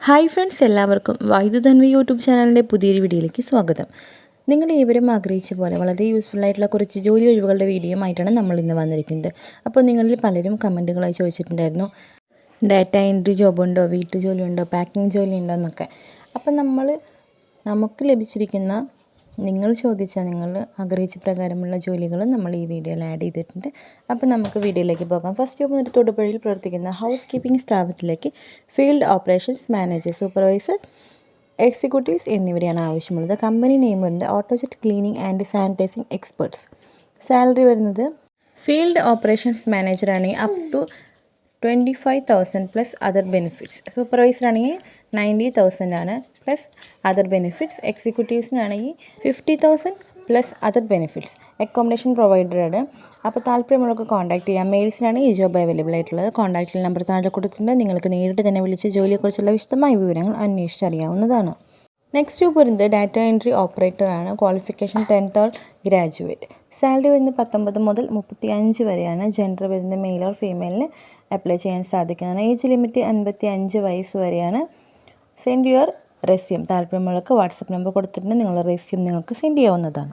Hi friends എല്ലാവർക്കും വൈദ്യുതന്വി YouTube ചാനലിന്റെ പുതിയൊരു വീഡിയോയിലേക്ക് സ്വാഗതം. നിങ്ങളുടെ ഇവരും ആഗ്രഹിച്ച പോലെ വളരെ യൂസ്ഫുൾ ആയിട്ടുള്ള കുറച്ച് ജോലി ഒഴിവുകളുടെ വീഡിയോ ആയിട്ടാണ് നമ്മൾ ഇന്ന് വന്നിരിക്കുന്നത്. അപ്പോൾ നിങ്ങളിൽ പലരും കമന്റുകളായി ചോദിച്ചിട്ടുണ്ടായിരുന്നു ഡാറ്റ എൻട്രി ജോബുണ്ടോ? വീട്ടു ഉണ്ടോ പാക്കിംഗ് ജോലി ഉണ്ടോ എന്നൊക്കെ. അപ്പം നമ്മൾ നമുക്ക് ലഭിച്ചിരിക്കുന്ന നിങ്ങൾ ചോദിച്ച നിങ്ങൾ ആഗ്രഹിച്ച പ്രകാരമുള്ള ജോലികൾ നമ്മൾ ഈ വീഡിയോയിൽ ആഡ് ചെയ്തിട്ടുണ്ട്. അപ്പോൾ നമുക്ക് വീഡിയോയിലേക്ക് പോകാം. ഫസ്റ്റ് എന്നിട്ട് തൊടുപുഴയിൽ പ്രവർത്തിക്കുന്ന ഹൗസ് കീപ്പിംഗ് സ്ഥാപനത്തിലേക്ക് field operations manager supervisor executives എന്നിവരെയാണ് ആവശ്യമുള്ളത്. കമ്പനി നെയിം വരുന്നത് Autojet cleaning and sanitising experts salary വരുന്നത് ഫീൽഡ് ഓപ്പറേഷൻസ് മാനേജർ ആണെങ്കിൽ up to twenty five thousand plus other benefits supervisor ആണെങ്കിൽ നയന്റി തൗസൻഡ് ആണ്. Plus other benefits എക്സിക്യൂട്ടീവ്സിനാണെങ്കിൽ fifty thousand plus other benefits accommodation പ്രൊവൈഡറാണ് അപ്പോൾ താല്പര്യമുള്ളവർക്ക് contact ചെയ്യാം. മെയിൽസിനാണ് ഈ job available ആയിട്ടുള്ളത്. കോൺടാക്റ്റിൽ number താഴെ കൊടുത്തിട്ടുണ്ട്. നിങ്ങൾക്ക് നേരിട്ട് തന്നെ വിളിച്ച് ജോലിയെക്കുറിച്ചുള്ള വിശദമായ വിവരങ്ങൾ അന്വേഷിച്ചറിയാവുന്നതാണ് നെക്സ്റ്റ് ജോബ് വരുന്നത് ഡാറ്റ എൻട്രി ഓപ്പറേറ്റർ ആണ്. Qualification tenth or graduate salary വരുന്നത് പത്തൊമ്പത് മുതൽ മുപ്പത്തി അഞ്ച് വരെയാണ്. ജെൻഡർ വരുന്നത് മെയിൽ ഓർ ഫീമെയിലിന് അപ്ലൈ ചെയ്യാൻ സാധിക്കുന്നതാണ്. ഏജ് ലിമിറ്റ് അൻപത്തി അഞ്ച് വയസ്സ് വരെയാണ്. സെൻഡ് യുവർ റെസ്യൂം താല്പര്യമുള്ളവർക്ക് വാട്സപ്പ് നമ്പർ കൊടുത്തിട്ടുണ്ട്. നിങ്ങളുടെ റെസ്യൂം നിങ്ങൾക്ക് സെൻഡ് ചെയ്യാവുന്നതാണ്.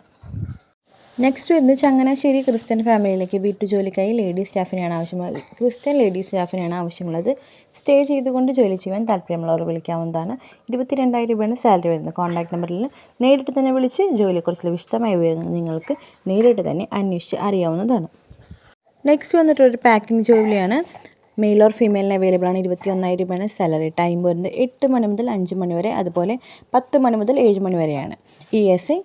നെക്സ്റ്റ് വരുന്നത് ചങ്ങനാശ്ശേരി ക്രിസ്ത്യൻ ഫാമിലിയിലേക്ക് വീട്ടുജോലിക്കായി ലേഡി സ്റ്റാഫിനെയാണ് ആവശ്യമുള്ളത്. ക്രിസ്ത്യൻ ലേഡി സ്റ്റാഫിനെയാണ് ആവശ്യമുള്ളത്. സ്റ്റേ ചെയ്തുകൊണ്ട് ജോലി ചെയ്യാൻ താല്പര്യമുള്ളവർ വിളിക്കാവുന്നതാണ്. ഇരുപത്തി രണ്ടായിരം രൂപയാണ് സാലറി വരുന്നത്. കോൺടാക്ട് നമ്പറിൽ നേരിട്ട് തന്നെ വിളിച്ച് ജോലിയെക്കുറിച്ചുള്ള വിശദമായ വിവരങ്ങൾ നിങ്ങൾക്ക് നേരിട്ട് തന്നെ അന്വേഷിച്ച് അറിയാവുന്നതാണ്. നെക്സ്റ്റ് വന്നിട്ടൊരു പാക്കിംഗ് ജോലിയാണ്. മെയിൽ ഓർ ഫീമെയിലിന് അവൈലബിൾ ആണ് ഇരുപത്തി ഒന്നായിരം രൂപയാണ് സാലറി ടൈം വരുന്നത് എട്ട് മണി മുതൽ അഞ്ച് മണി വരെ അതുപോലെ പത്ത് മണി മുതൽ ഏഴ് മണി വരെയാണ്. E S I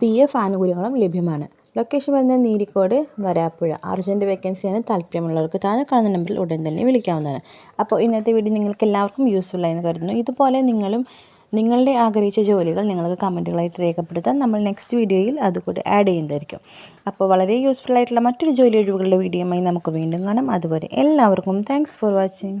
P F ആനുകൂല്യങ്ങളും ലഭ്യമാണ്. ലൊക്കേഷൻ വരുന്നത് നീരിക്കോട് വരാപ്പുഴ. അർജന്റ് വേക്കൻസിയാണ് താല്പര്യമുള്ളവർക്ക്. താഴെ കാണുന്ന നമ്പറിൽ ഉടൻ തന്നെ വിളിക്കാവുന്നതാണ്. അപ്പോൾ ഇന്നത്തെ വീഡിയോ നിങ്ങൾക്ക് എല്ലാവർക്കും യൂസ്ഫുൾ ആയെന്ന് കരുതുന്നു. ഇതുപോലെ നിങ്ങളും നിങ്ങളുടെ ആഗ്രഹിച്ച ജോലികൾ നിങ്ങൾക്ക് കമന്റുകളായിട്ട് രേഖപ്പെടുത്താം നമ്മൾ നെക്സ്റ്റ് വീഡിയോയിൽ അതുകൂടി ആഡ് ചെയ്യുന്നതായിരിക്കും. അപ്പോൾ വളരെ യൂസ്ഫുൾ ആയിട്ടുള്ള മറ്റൊരു ജോലി ഒഴിവുകളുടെ വീഡിയോയുമായി നമുക്ക് വീണ്ടും കാണാം. അതുവരെ എല്ലാവർക്കും താങ്ക്സ് ഫോർ വാച്ചിങ്